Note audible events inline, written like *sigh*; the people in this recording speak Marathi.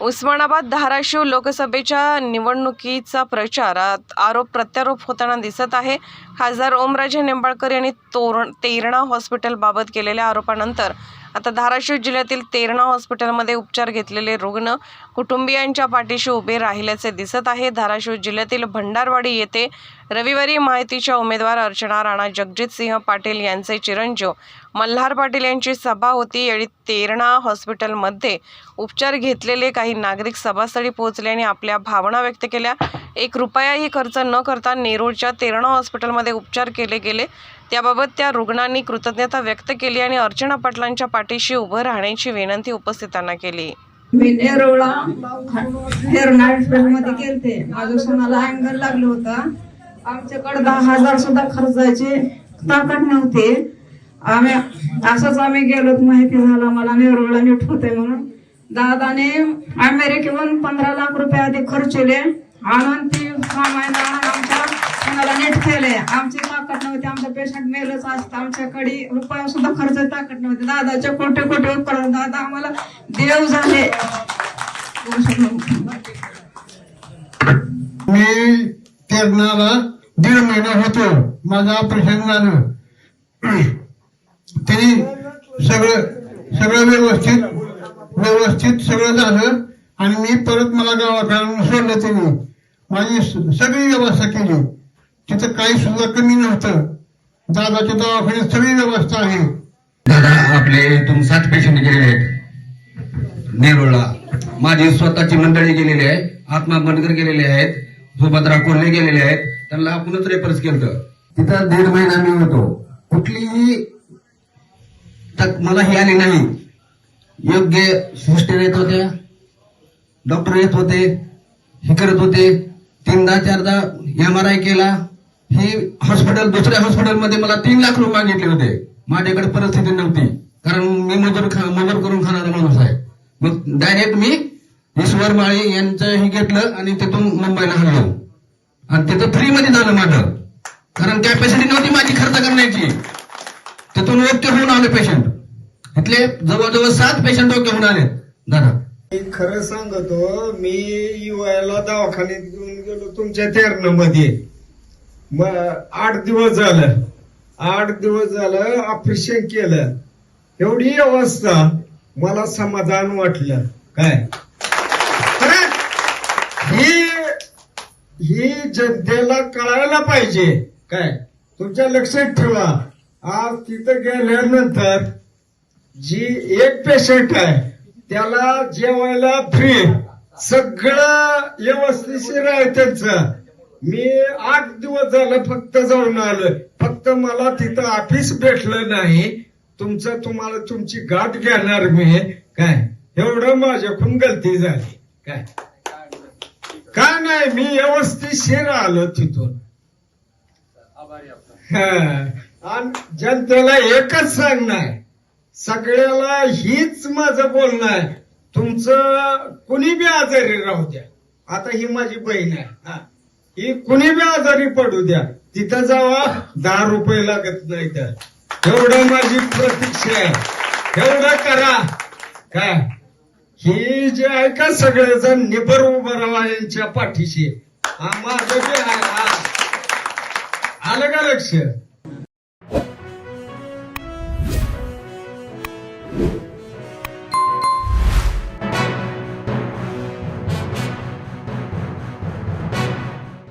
उस्मानाबाद धाराशिव लोकसभेच्या निवडणुकीचा प्रचारात आरोप प्रत्यारोप होताना दिसत आहे. खासदार ओमराजे निंबाळकर यांनी तोरण तेरणा हॉस्पिटलबाबत केलेल्या आरोपानंतर आता धाराशिव जिल्ह्यातील तेरणा हॉस्पिटलमध्ये उपचार घेतलेले रुग्ण कुटुंबियांच्या पाठीशी उभे राहिल्याचे दिसत आहे. धाराशिव जिल्ह्यातील भंडारवाडी येथे रविवारी माहितीच्या उमेदवार अर्चना राणा जगजितसिंह पाटील यांचे चिरंजीव मल्हार पाटील यांची सभा होती. यावेळी तेरणा हॉस्पिटलमध्ये उपचार घेतलेले काही नागरिक सभास्थळी पोहोचले आणि आपल्या भावना व्यक्त केल्या. एक रुपयाही खर्च न करता नेरूळच्या तेरणा हॉस्पिटलमध्ये उपचार केले गेले. त्याबाबत त्या रुग्णांनी कृतज्ञता व्यक्त केली आणि अर्चना पाटलांच्या पाठीशी उभं राहण्याची विनंती उपस्थितांना केली. मी नेरवळा हेरनाडमध्ये गेलते माझ्या सोनाला अँगल लागलं होतं. आमच्याकडे दहा हजार सुद्धा खर्चाची ताकद नव्हती. आम्ही असंच आम्ही गेलो माहिती झालं मला नेरवळा नीट होते म्हणून. दादाने अमेरिकेहून पंधरा लाख रुपये आधी खर्चले. आणून ती आमच्या आम्हाला नीट केले आमची ताकद नव्हती आमचं पेशंट मेलच असतं. आमच्याकडे रुपया सुद्धा खर्च ताकद नव्हती. दादाच्या कोटे कोटे उपकार दादा आम्हाला देव झाले. मी तेरणाला दीड महिना होतो. माझं ऑपरेशन झालं. *clears throat* त्यांनी सगळं सगळं व्यवस्थित व्यवस्थित सगळं झालं आणि मी परत मला गावाकडून सोडलं त्यांनी माझी सगळी व्यवस्था केली. तिथं काही सुद्धा कमी नव्हतं. दादाच्या दवाखान्यात सगळी व्यवस्था आहे. दादा आपले इथून सात पेशंट गेलेले आहेत. नेरुळला. माझी स्वतःची मंडळी गेलेली आहे. आत्मा बनकर गेलेले आहेत. सुभद्रा कोल्हे गेलेले आहेत. त्यांना आपणच रेफरन्स केलं तिथं दीड महिना मी होतो. कुठलीही तक मला हे आली नाही. योग्य सिस्टर येत होत्या. डॉक्टर येत होते. हे करत होते. तीनदा चारदा एम आर आय केला. हे हॉस्पिटल दुसऱ्या हॉस्पिटलमध्ये मला तीन लाख रुपये मागितले होते. माझ्याकडे परिस्थिती नव्हती. कारण मी मजूर खा मजूर करून खाणारा माणूस आहे. मग डायरेक्ट मी ईश्वर माळी यांचं हे घेतलं आणि तिथून मुंबईला हल्लो. आणि तिथं फ्री मध्ये झालं माझं. कारण कॅपॅसिटी नव्हती माझी खर्च करण्याची. तिथून ओके होऊन आले पेशंट इथले जवळजवळ सात पेशंट ओके होऊन आले. दादा. खरं सांगतो मी युवायला दवाखान्यात घेऊन गेलो तुमच्या तेरणं मध्ये. मग आठ दिवस झालं. आठ दिवस झालं ऑपरेशन केलं. एवढी अवस्था मला समाधान वाटलं. काय? ही ही जनतेला कळायला पाहिजे. काय? तुमच्या लक्षात ठेवा. आज तिथं गेल्यानंतर जी एक पेशंट आहे त्याला जेवायला फ्री सगळं व्यवस्थिशीर आहे त्यांचं. मी आठ दिवस झालं फक्त जाऊन आलोय फक्त मला तिथं ऑफिस भेटलं नाही. तुमचं तुम्हाला तुमची गाठ घेणार मी. काय? एवढं माझ्याकडून गलती झाली. काय? काय नाही? मी व्यवस्थितशीर आलो तिथून. हा. आणि जनतेला एकच सांगणार. सगळ्याला हीच माझं बोलणं आहे. तुमचं कुणी बी आजारी राहू द्या. आता ही माझी बहीण आहे. हा. ही कुणी बी आजारी पडू द्या तिथं जावा दहा रुपये लागत नाही तर. एवढं माझी प्रतीक्षा आहे. एवढं करा. काय? हे जे आहे का सगळेजण निबर उभरावा यांच्या पाठीशी. माझं जे आहे आलं का लक्ष?